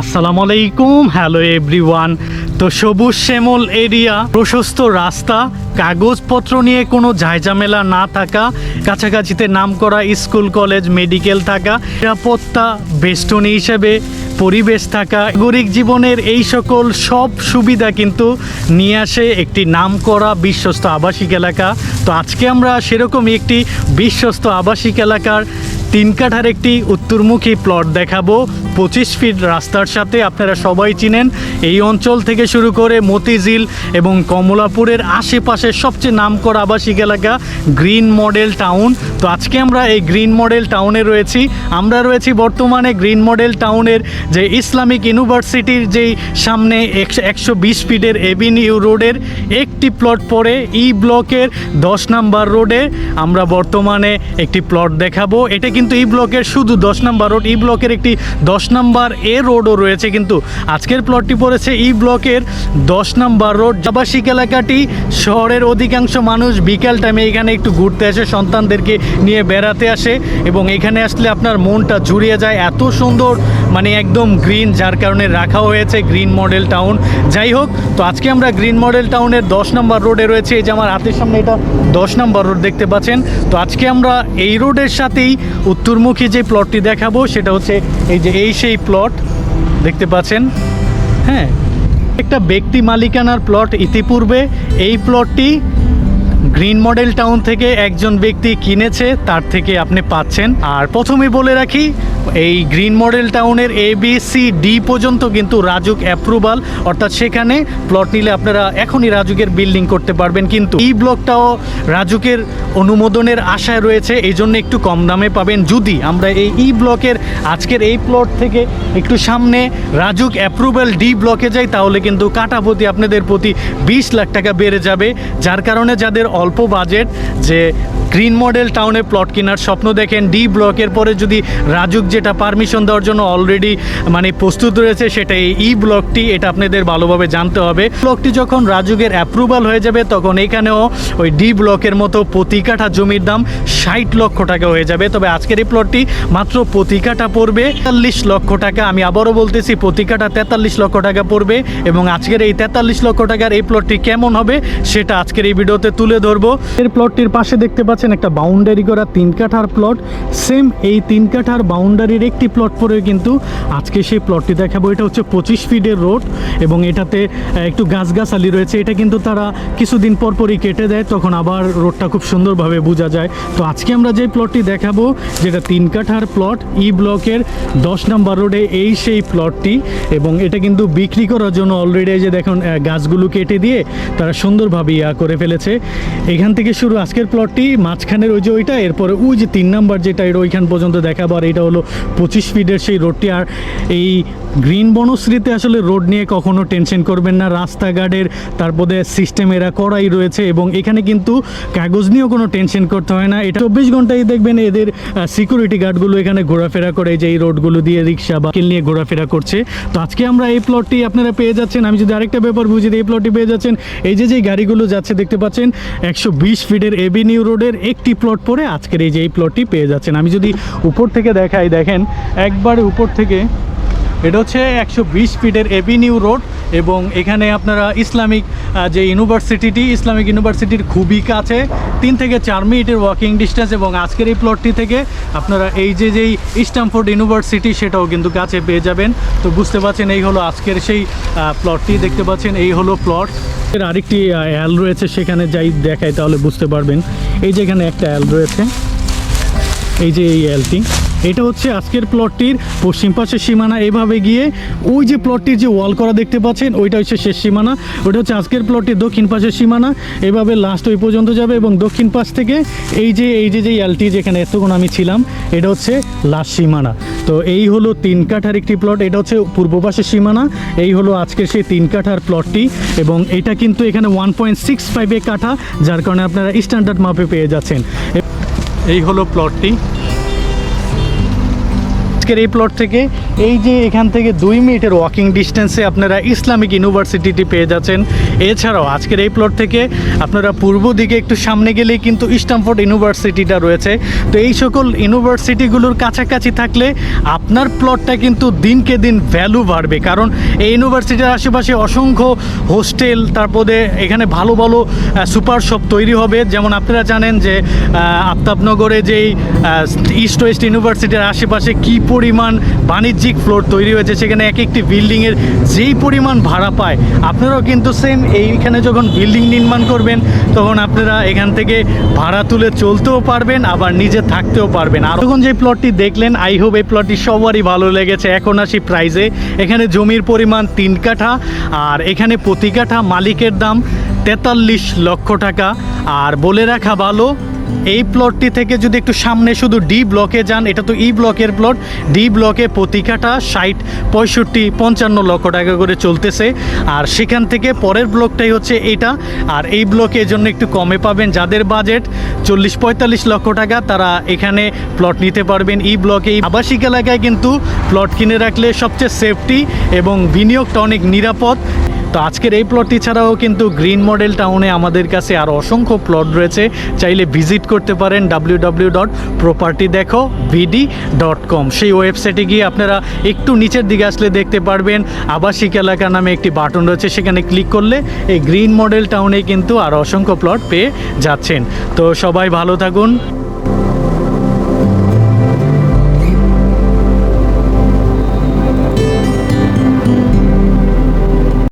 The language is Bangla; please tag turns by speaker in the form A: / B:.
A: আসসালামু আলাইকুম, হ্যালো এভরিওয়ান। তো সবুজ শ্যামল এরিয়া, প্রশস্ত রাস্তা, কাগজপত্র নিয়ে কোনো ঝামেলা না থাকা, কাছাকাছিতে নামকরা স্কুল, কলেজ, মেডিকেল থাকা, নিরাপত্তা, বেষ্টনী হিসেবে পরিবেশ থাকা, নাগরিক জীবনের এই সকল সব সুবিধা কিন্তু নিয়ে আসে একটি নামকরা বিশ্বস্ত আবাসিক এলাকা। তো আজকে আমরা সেরকমই একটি বিশ্বস্ত আবাসিক এলাকার তিন কাঠার একটি উত্তরমুখী প্লট দেখাবো। পঁচিশ ফিট রাস্তার সাথে আপনারা সবাই চিনেন। এই অঞ্চল থেকে শুরু করে মতিঝিল এবং কমলাপুরের আশেপাশের সবচেয়ে নামকরা আবাসিক এলাকা গ্রিন মডেল টাউন। তো আজকে আমরা এই গ্রিন মডেল টাউনে রয়েছি। আমরা রয়েছি বর্তমানে গ্রিন মডেল টাউনের যে ইসলামিক ইউনিভার্সিটির যেই সামনে একশো বিশ ফিটের এভিনিউ রোডের একটি প্লট পরে ই ব্লকের দশ নাম্বার রোডে। আমরা বর্তমানে একটি প্লট দেখাবো। এটা কিন্তু ই ব্লকের শুধু দশ নাম্বার রোড, এই ব্লকের একটি দশ নাম্বার এ রোডও রয়েছে কিন্তু আজকের প্লটটি পড়েছে ই ব্লকের দশ নাম্বার রোড আবাসিক এলাকাটি, শহরের অধিকাংশ মানুষ বিকেল টাইমে এখানে একটু ঘুরতে আসে, সন্তানদেরকে নিয়ে বেড়াতে আসে এবং এখানে আসলে আপনার মনটা জুড়িয়ে যায়। এত সুন্দর মানে একদম গ্রিন যার কারণে রাখা হয়েছে গ্রিন মডেল টাউন যাই হোক, তো আজকে আমরা গ্রিন মডেল টাউনের দশ নম্বর রোডে রয়েছে, এই যে আমার হাতের সামনে এটা দশ নম্বর রোড দেখতে পাচ্ছেন। তো আজকে আমরা এই রোডের সাথেই উত্তরমুখী যে প্লটটি দেখাবো, সেটা হচ্ছে এই যে এই সেই প্লট দেখতে পাচ্ছেন? হ্যাঁ একটা ব্যক্তি মালিকানার প্লট ইতিপূর্বে, এই প্লটটি গ্রিন মডেল টাউন থেকে একজন ব্যক্তি কিনেছে, তার থেকে আপনি পাচ্ছেন। আর প্রথমে বলে রাখি এই গ্রিন মডেল টাউনের এ বি সি ডি পর্যন্ত কিন্তু রাজুক অ্যাপ্রুভাল অর্থাৎ সেখানে প্লট নিলে আপনারা এখনই রাজুকের বিল্ডিং করতে পারবেন। কিন্তু এই ব্লকটাও রাজুকের অনুমোদনের আশায় রয়েছে এই জন্য একটু কম দামে পাবেন। যদি আমরা এই ই ব্লকের আজকের এই প্লট থেকে একটু সামনে রাজুক অ্যাপ্রুভাল ডি ব্লকে যাই, তাহলে কিন্তু কাটা প্রতি আপনাদের প্রতি বিশ লাখ টাকা বেড়ে যাবে। যার কারণে যাদের অল্প বাজেট যে গ্রিন মডেল টাউনে প্লট কেনার স্বপ্ন দেখেন ডি ব্লকের পরে যদি রাজুক যেটা পারমিশন দেওয়ার জন্য অলরেডি মানে প্রস্তুত রয়েছে সেটা এই ই ব্লকটি এটা আপনাদের ভালোভাবে জানতে হবে। ব্লকটি যখন রাজুগের অ্যাপ্রুভাল হয়ে যাবে, তখন এখানেও ওই ডি ব্লকের মতো প্রতি কাঠা জমির দাম ষাট লক্ষ টাকা হয়ে যাবে। তবে আজকের এই প্লটটি মাত্র প্রতি কাঠা পড়বে, তেতাল্লিশ লক্ষ টাকা, আমি আবারও বলতেছি, প্রতি তেতাল্লিশ লক্ষ টাকা পড়বে এবং আজকের এই তেতাল্লিশ লক্ষ টাকার এই প্লটটি কেমন হবে, সেটা আজকের এই ভিডিওতে তুলে ধরবো। এর প্লটটির পাশে দেখতে পাচ্ছেন একটা বাউন্ডারি করা তিন কাঠার প্লট সেম এই তিন কাঠার বাউন্ডারির একটি প্লট পরেও কিন্তু আজকে সেই প্লটটি দেখাবো। এটা হচ্ছে পঁচিশ ফিটের রোড এবং এটাতে একটু গাছগাছালি রয়েছে। এটা কিন্তু তারা কিছুদিন পর পরই কেটে দেয়, তখন আবার রোডটা খুব সুন্দরভাবে বোঝা যায়। তো আজকে আমরা যে প্লটটি দেখাবো, যেটা তিন কাঠার প্লট ই ব্লকের দশ নম্বর রোডে এই সেই প্লটটি এবং এটা কিন্তু বিক্রি করার জন্য অলরেডি যে দেখুন গাছগুলো কেটে দিয়ে তারা সুন্দরভাবে ইয়া করে ফেলেছে। এখান থেকে শুরু আজকের প্লটটি মাঝখানের ওই যে ওইটা, এরপরে ওই যে তিন নাম্বার যেটা এটা ওইখান পর্যন্ত দেখাবো। আর এটা হলো পঁচিশ ফিটের সেই রোডটি আর এই গ্রিন বনশ্রীতে আসলে রোড নিয়ে কখনো টেনশন করবেন না। রাস্তাঘাটের, তারপরে সিস্টেম এরা করাই রয়েছে এবং এখানে কিন্তু কাগজ নিয়েও কোনো টেনশন করতে হয় না। এটা চব্বিশ ঘন্টায় দেখবেন এদের সিকিউরিটি গার্ডগুলো এখানে ঘোরাফেরা করে যে এই রোডগুলো দিয়ে রিক্সা বা নিয়ে ঘোরাফেরা করছে। তো আজকে আমরা এই প্লটটি আপনারা পেয়ে যাচ্ছেন। আমি যদি আরেকটা ব্যাপার বুঝি এই প্লটটি পেয়ে যাচ্ছেন, এই যে যে গাড়িগুলো যাচ্ছে দেখতে পাচ্ছেন, একশো বিশ ফিটের এভিনিউ রোডের একটি প্লট পরে আজকের এই যে এই প্লটটি পেয়ে যাচ্ছেন। আমি যদি উপর থেকে দেখাই দেখেন, একবারে উপর থেকে, এটা হচ্ছে একশো বিশ ফিটের এভিনিউ রোড এবং এখানে আপনারা ইসলামিক যে ইউনিভার্সিটিটি, ইসলামিক ইউনিভার্সিটির খুবই কাছে, তিন থেকে চার মিনিটের ওয়াকিং ডিস্টেন্স এবং আজকের এই প্লটটি থেকে আপনারা এই যে যেই স্ট্যামফোর্ড ইউনিভার্সিটি সেটাও কিন্তু কাছে পেয়ে যাবেন। তো বুঝতে পারছেন, এই হলো আজকের সেই প্লটটি দেখতে পাচ্ছেন, এই হলো প্লট এর আরেকটি অ্যাল রয়েছে, সেখানে যাই দেখাই তাহলে বুঝতে পারবেন। এই যে এখানে একটা অ্যাল রয়েছে। এই যে এই এলটি এটা হচ্ছে আজকের প্লটটির পশ্চিম পাশের সীমানা। এভাবে গিয়ে ওই যে প্লটটির যে ওয়াল করা দেখতে পাচ্ছেন, ওইটা হচ্ছে শেষ সীমানা। ওটা হচ্ছে আজকের প্লটটির দক্ষিণ পাশের সীমানা। এভাবে লাস্ট ওই পর্যন্ত যাবে এবং দক্ষিণ পাশ থেকে এই যে এই যে যে এলটি যেখানে এতক্ষণ আমি ছিলাম, এটা হচ্ছে লাস্ট সীমানা। তো এই হলো তিন কাঠার একটি প্লট এটা হচ্ছে পূর্ব পাশের সীমানা। এই হলো আজকের সেই তিন কাঠার প্লটটি এবং এটা কিন্তু এখানে ওয়ান পয়েন্ট সিক্স ফাইভে কাঠা, যার কারণে আপনারা স্ট্যান্ডার্ড মাপে পেয়ে যাচ্ছেন। এই হলো প্লটটি আজকের এই প্লট থেকে, এই যে এখান থেকে দুই মিনিটের ওয়াকিং ডিস্টেন্সে আপনারা ইসলামিক ইউনিভার্সিটিটি পেয়ে যাচ্ছেন। এছাড়াও আজকের এই প্লট থেকে আপনারা পূর্ব দিকে একটু সামনে গেলেই কিন্তু স্টামফোর্ড ইউনিভার্সিটিটা রয়েছে। তো এই সকল ইউনিভার্সিটিগুলোর কাছাকাছি থাকলে আপনার প্লটটা কিন্তু দিনকে দিন ভ্যালু বাড়বে। কারণ এই ইউনিভার্সিটির আশেপাশে অসংখ্য হোস্টেল, তারপরে এখানে ভালো ভালো সুপার শপ তৈরি হবে। যেমন আপনারা জানেন যে আফতাবনগরে যেই ইস্ট ওয়েস্ট ইউনিভার্সিটির আশেপাশে কি পরিমাণ বাণিজ্যিক ফ্লোর তৈরি হয়েছে, সেখানে এক একটি বিল্ডিংয়ের যেই পরিমাণ ভাড়া পায়, আপনারাও কিন্তু সেম এইখানে যখন বিল্ডিং নির্মাণ করবেন, তখন আপনারা এখান থেকে ভাড়া তুলে চলতেও পারবেন, আবার নিজে থাকতেও পারবেন। আর তখন যে প্লটটি দেখলেন আই হোপ এই প্লটটি সবারই ভালো লেগেছে। এখন আসি প্রাইজে এখানে জমির পরিমাণ তিন কাঠা, আর এখানে প্রতি কাঠা মালিকের দাম তেতাল্লিশ লক্ষ টাকা। আর বলে রাখা ভালো এই প্লটটি থেকে যদি একটু সামনে শুধু ডি ব্লকে যান, এটা তো ই ব্লকের প্লট ডি ব্লকে প্রতি ষাট, পঁয়ষট্টি, পঞ্চান্ন লক্ষ টাকা করে চলতেছে। আর সেখান থেকে পরের ব্লকটাই হচ্ছে এটা। আর এই ব্লকে এর জন্য একটু কমে পাবেন যাদের বাজেট চল্লিশ, পঁয়তাল্লিশ লক্ষ টাকা, তারা এখানে প্লট নিতে পারবেন ই ব্লকে আবাসিক এলাকায় কিন্তু প্লট কিনে রাখলে সবচেয়ে সেফটি এবং বিনিয়োগটা অনেক নিরাপদ। তো আজকের এই প্লটটি ছাড়াও কিন্তু গ্রিন মডেল টাউনে আমাদের কাছে আর অসংখ্য প্লট রয়েছে। চাইলে ভিজিট করতে পারেন ডাব্লিউ ডাব্লিউ ডট প্রপার্টি দেখো ভিডি ডট কম সেই ওয়েবসাইটে গিয়ে আপনারা একটু নিচের দিকে আসলে দেখতে পারবেন। আবাসিক এলাকা নামে একটি বাটন রয়েছে, সেখানে ক্লিক করলে এই গ্রিন মডেল টাউনে কিন্তু আর অসংখ্য প্লট পেয়ে যাচ্ছেন। তো সবাই ভালো থাকুন।